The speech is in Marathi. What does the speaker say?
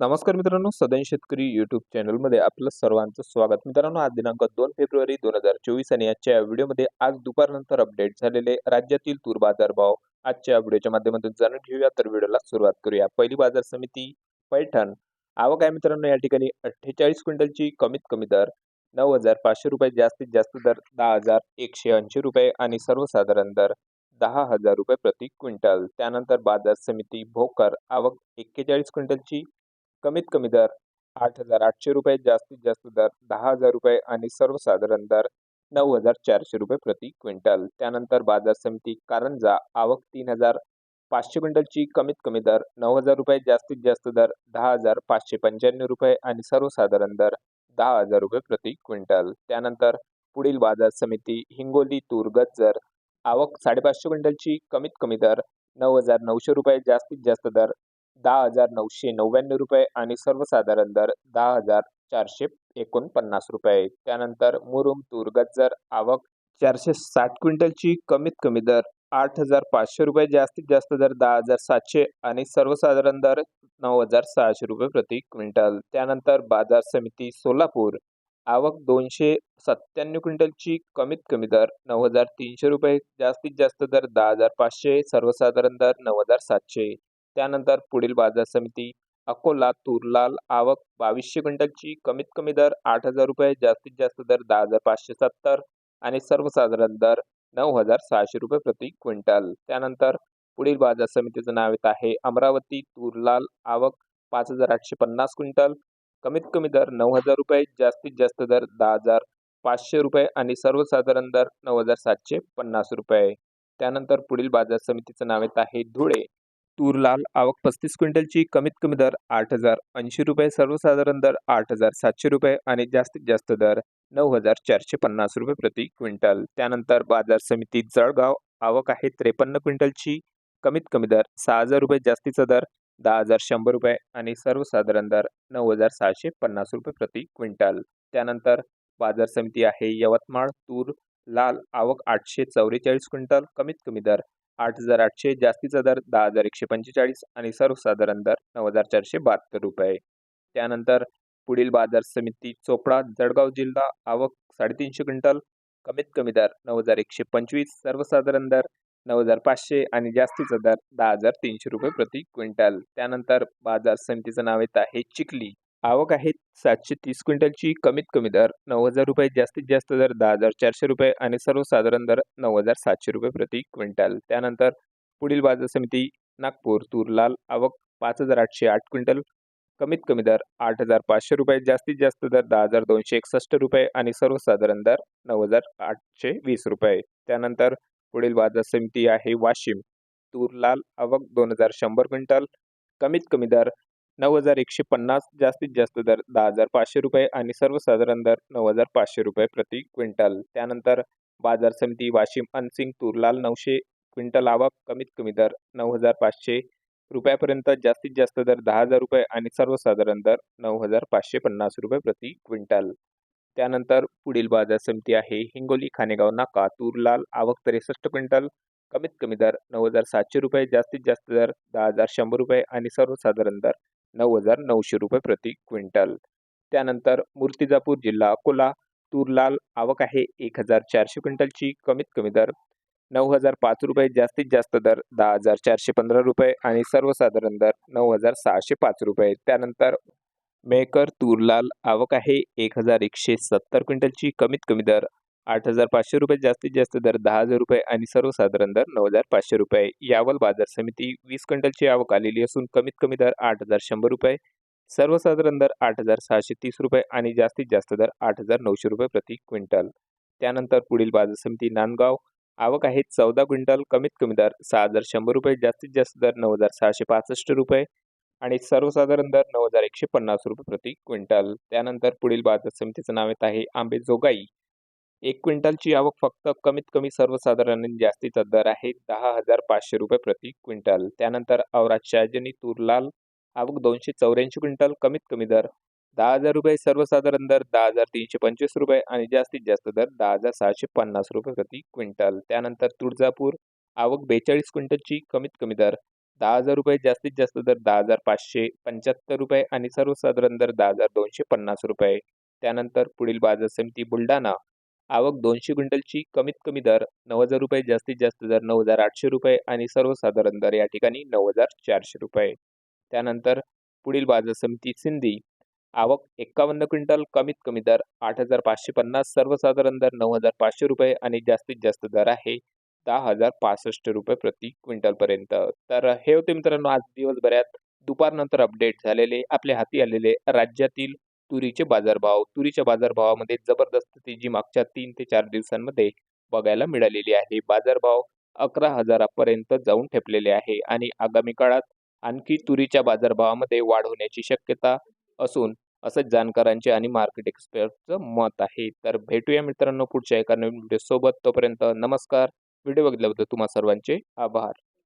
नमस्कार मित्रांनो सदन शेतकरी युट्यूब चॅनलमध्ये आपलं सर्वांचं स्वागत. मित्रांनो आज दिनांक दोन फेब्रुवारी दोन हजार चोवीस आणि आजच्या या व्हिडिओमध्ये आज दुपारनंतर अपडेट झालेले राज्यातील तूर बाजार भाव. आजच्या व्हिडिओच्या माध्यमातून जाणून घेऊया तर व्हिडिओला सुरुवात करूया. पहिली बाजार समिती पैठण. आवक आहे मित्रांनो या ठिकाणी अठ्ठेचाळीस क्विंटलची कमीत कमी दर नऊ हजार पाचशे रुपये जास्तीत जास्त दर दहा हजार एकशे ऐंशी रुपये आणि सर्वसाधारण दर दहा हजार रुपये प्रति क्विंटल. त्यानंतर बाजार समिती भोकर आवक एक्केचाळीस क्विंटलची कमीत कमी दर आठ हजार आठशे रुपये जास्तीत जास्त दर दहा हजार रुपये आणि सर्वसाधारण दर नऊ हजार चारशे रुपये प्रति क्विंटल. त्यानंतर बाजार समिती कारंजा आवक तीन हजार पाचशे क्विंटलची कमीत कमी दर नऊ हजार रुपये जास्तीत जास्त दर दहा हजार पाचशे पंच्याण्णव रुपये आणि सर्वसाधारण दर दहा हजार रुपये प्रति क्विंटल. त्यानंतर पुढील बाजार समिती हिंगोली तूर गज्जर आवक साडेपाचशे क्विंटलची कमीत कमी दर नऊ हजार नऊशे रुपये जास्तीत जास्त दर दहा हजार नऊशे नव्याण्णव रुपये आणि सर्वसाधारण दर दहा हजार चारशे एकोणपन्नास रुपये. त्यानंतर मुरुम तूर गज्जर आवक चारशे साठ क्विंटलची कमीत कमी दर आठ हजार पाचशे रुपये जास्तीत जास्त दर दहा हजार सातशे आणि सर्वसाधारण दर नऊ हजार सहाशे रुपये प्रति क्विंटल. त्यानंतर बाजार समिती सोलापूर आवक दोनशे सत्त्याण्णव क्विंटलची कमीत कमी दर नऊ हजार तीनशे रुपये जास्तीत जास्त दर दहा हजार पाचशे सर्वसाधारण दर नऊ हजार सातशे. त्यानंतर पुढील बाजार समिती अकोला तुरलाल आवक बावीसशे क्विंटलची कमीत कमी दर आठ हजार रुपये जास्तीत जास्त दर दहा हजार पाचशे सत्तर आणि सर्वसाधारण दर नऊ हजार सहाशे रुपये प्रति क्विंटल. त्यानंतर पुढील बाजार समितीचं नाव येत आहे अमरावती तुरलाल आवक पाच हजार आठशे पन्नास क्विंटल कमीत कमी दर नऊ हजार रुपये जास्तीत जास्त दर दहा हजार पाचशे रुपये आणि सर्वसाधारण दर नऊ हजार सातशे पन्नास रुपये. त्यानंतर पुढील बाजार समितीचं नाव येत आहे धुळे. तूर लाल आवक पस्तीस क्विंटलची कमीत कमी दर आठ हजार ऐंशी रुपये सर्वसाधारण दर आठ हजार सातशे रुपये आणि जास्तीत जास्त दर नऊ हजार चारशे पन्नास रुपये प्रति क्विंटल. त्यानंतर बाजार समिती जळगाव आवक आहे त्रेपन्न क्विंटलची कमीत कमी दर सहा हजार रुपये जास्तीचा दर दहा हजार शंभर रुपये आणि सर्वसाधारण दर नऊ हजार सहाशे पन्नास रुपये प्रति क्विंटल. त्यानंतर बाजार समिती आहे यवतमाळ तूर लाल आवक आठशे चौवेचाळीस क्विंटल कमीत कमी दर आठ हजार आठशे जास्तीचा दर दहा हजार एकशे पंचेचाळीस आणि सर्वसाधारण दर नऊ हजार चारशे बहात्तर रुपये. त्यानंतर पुढील बाजार समिती चोपडा जळगाव जिल्हा आवक साडेतीनशे क्विंटल कमीत कमी दर नऊ हजार एकशे पंचवीस सर्वसाधारण दर नऊ हजार पाचशे आणि जास्तीचा दर दहा हजार तीनशे रुपये प्रति क्विंटल. त्यानंतर बाजार समितीचं नाव येत आहे चिखली. आवक आहे सातशे तीस क्विंटलची कमीत कमी दर नऊ हजार रुपये जास्तीत जास्त दर दहा हजार चारशे रुपये आणि सर्वसाधारण दर नऊ हजार सातशे रुपये प्रति क्विंटल. त्यानंतर पुढील बाजार समिती नागपूर तूरलाल आवक पाच हजार आठशे आठ क्विंटल कमीत कमी दर आठ हजार पाचशे रुपये जास्तीत जास्त दर दहा हजार दोनशे एकसष्ट रुपये आणि सर्वसाधारण दर नऊ हजार आठशे वीस रुपये. त्यानंतर पुढील बाजार समिती आहे वाशिम तूरलाल आवक दोन हजार शंभर क्विंटल कमीत कमी दर नऊ हजार एकशे पन्नास जास्तीत जास्त दर दहा हजार पाचशे रुपये आणि सर्वसाधारण दर नऊ हजार पाचशे रुपये प्रति क्विंटल. त्यानंतर बाजार समिती वाशिम अनसिंग तुरलाल नऊशे क्विंटल आवक कमीत कमी दर नऊ हजार पाचशे रुपयापर्यंत जास्तीत जास्त दर दहा हजार रुपये आणि सर्वसाधारण दर नऊ हजार पाचशे पन्नास रुपये प्रति क्विंटल. त्यानंतर पुढील बाजार समिती आहे हिंगोली खानेगाव नाका तुरलाल आवक त्रेसष्ट क्विंटल कमीत कमी दर नऊ हजार सातशे रुपये जास्तीत जास्त दर दहा हजार शंभर रुपये आणि सर्वसाधारण दर नऊ हजार नऊशे रुपये प्रति क्विंटल. त्यानंतर मूर्तिजापूर जिल्हा अकोला तूरलाल आवक आहे एक हजार चारशे क्विंटलची कमीत कमी दर नऊ हजार पाच रुपये जास्तीत जास्त दर दहा हजार चारशे पंधरा रुपये आणि सर्वसाधारण दर नऊ हजार सहाशे पाच रुपये. त्यानंतर मेकर तूरलाल आवक आहे एक हजार एकशे सत्तर क्विंटलची कमीत कमी दर आठ हजार पाचशे रुपये जास्तीत जास्त दर दहा हजार रुपये आणि सर्वसाधारण दर नऊ हजार पाचशे रुपये. यावल बाजार समिती वीस क्विंटलची आवक आलेली असून कमीत कमी दर आठ हजार शंभर रुपये सर्वसाधारण दर आठ हजार सहाशे तीस रुपये आणि जास्तीत जास्त दर आठ हजार नऊशे रुपये प्रति क्विंटल. त्यानंतर पुढील बाजार समिती नांदगाव आवक आहे चौदा क्विंटल कमीत कमी दर सहा हजार शंभर रुपये जास्तीत जास्त दर नऊ हजार सहाशे पासष्ट रुपये आणि सर्वसाधारण दर नऊ हजार एकशे पन्नास रुपये प्रति क्विंटल. त्यानंतर पुढील बाजार समितीचं नाव येत आहे आंबेजोगाई. एक क्विंटलची आवक फक्त कमीत कमी सर्वसाधारण जास्तीचा दर आहे दहा हजार पाचशे रुपये प्रति क्विंटल. त्यानंतर औरात शाहजनी तुरलाल आवक दोनशे चौऱ्याऐंशी क्विंटल कमीत कमी दर दहा हजार रुपये सर्वसाधारण दर दहा हजार तीनशे पंचवीस रुपये आणि जास्तीत जास्त दर दहा हजार सहाशे पन्नास रुपये प्रति क्विंटल. त्यानंतर तुळजापूर आवक बेचाळीस क्विंटलची कमीत कमी दर दहा हजार रुपये जास्तीत जास्त दर दहा हजार पाचशे पंच्याहत्तर रुपये आणि सर्वसाधारण दर दहा हजार दोनशे पन्नास रुपये. त्यानंतर पुढील बाजार समिती बुलढाणा आवक दोनशे क्विंटलची कमीत कमी दर नऊ हजार रुपये जास्तीत जास्त दर नऊ हजार आठशे रुपये आणि सर्वसाधारण दर या ठिकाणी नऊ हजार चारशे रुपये. त्यानंतर पुढील बाजार समिती सिंधी. आवक एक्कावन्न क्विंटल कमीत कमी दर आठ हजार पाचशे पन्नास सर्वसाधारण दर नऊ हजार पाचशे रुपये आणि जास्तीत जास्त दर आहे दहा हजार पासष्ट रुपये प्रति क्विंटलपर्यंत. तर हे होते मित्रांनो आज दिवसभरात दुपारनंतर अपडेट झालेले आपल्या हाती आलेले राज्यातील तुरीचे बाजारभाव तुरीच्या बाजारभावामध्ये जबरदस्त तेजी मागच्या तीन ते चार दिवसांमध्ये बघायला मिळालेली आहे. बाजारभाव अकरा हजारापर्यंत जाऊन ठेपलेले आहे आणि आगामी काळात आणखी तुरीच्या बाजारभावामध्ये वाढ होण्याची शक्यता असून असंच जाणकारांचे आणि मार्केट एक्सपर्टचं मत आहे. तर भेटूया मित्रांनो पुढच्या एका नवीन व्हिडिओसोबत. तोपर्यंत नमस्कार. व्हिडिओ बघितल्याबद्दल तुम्हा सर्वांचे आभार.